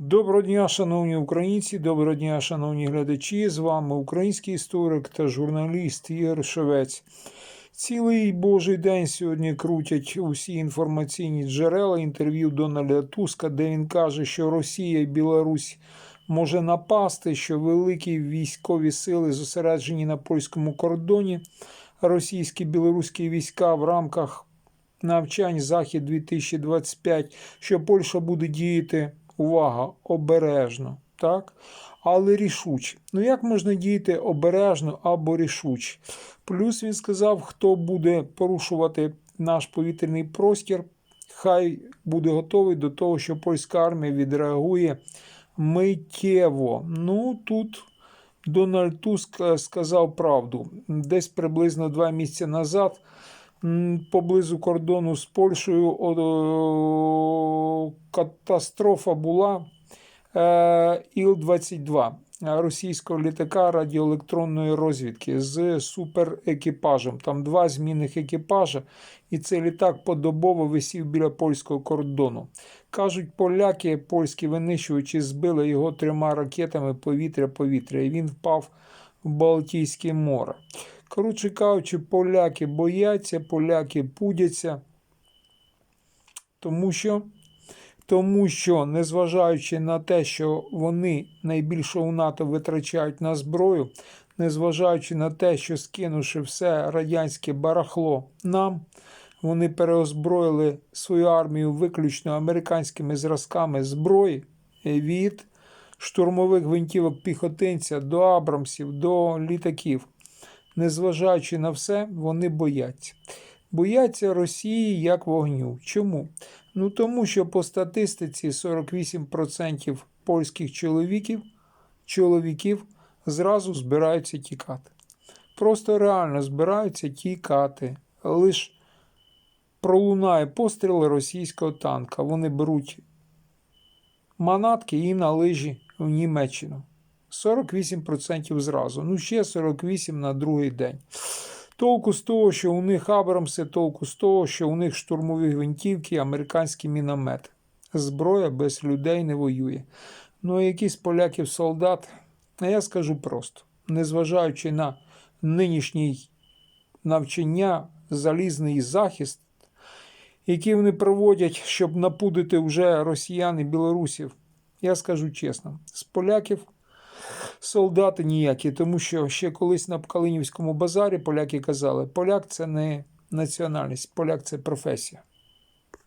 Доброго дня, шановні українці, доброго дня, шановні глядачі. З вами український історик та журналіст Ігор Шевець. Цілий божий день сьогодні крутять усі інформаційні джерела інтерв'ю Дональда Туска, де він каже, що Росія і Білорусь може напасти, що великі військові сили зосереджені на польському кордоні. Російські білоруські війська в рамках навчань Захід 2025, що Польща буде діяти, увага, обережно, так? Але рішуче. Ну як можна діяти обережно або рішуче? Плюс він сказав, хто буде порушувати наш повітряний простір, хай буде готовий до того, що польська армія відреагує миттєво. Ну тут Дональд Туск е, сказав правду. Десь приблизно два місяці назад поблизу кордону з Польщею катастрофа була е, Іл-22 російського літака радіоелектронної розвідки з суперекіпажем. Там два змінних екіпажа, і цей літак подобово висів біля польського кордону. Кажуть, поляки, польські винищувачі збили його трьома ракетами повітря-повітря, і він впав в Балтійське море. Коротше кажучи, поляки бояться, поляки пудяться, тому що, тому що, незважаючи на те, що вони найбільше у НАТО витрачають на зброю, незважаючи на те, що скинувши все радянське барахло нам, вони переозброїли свою армію виключно американськими зразками зброї від штурмових гвинтівок піхотинця до Абрамсів, до літаків. Незважаючи на все, вони бояться. Бояться Росії як вогню. Чому? Ну тому що по статистиці 48% польських чоловіків, чоловіків зразу збираються тікати. Просто реально збираються тікати. Лиш пролунає постріл російського танка. Вони беруть манатки і на лижі в Німеччину. 48% зразу. Ну, ще 48% на другий день. Толку з того, що у них Абрамси, толку з того, що у них штурмові гвинтівки, американські міномети. Зброя без людей не воює. Ну, а якийсь поляків солдат, а я скажу просто, незважаючи на нинішній навчання, залізний захист, який вони проводять, щоб напудити вже росіян і білорусів, я скажу чесно, з поляків солдати ніякі, тому що ще колись на Калинівському базарі поляки казали, поляк це не національність, поляк це професія.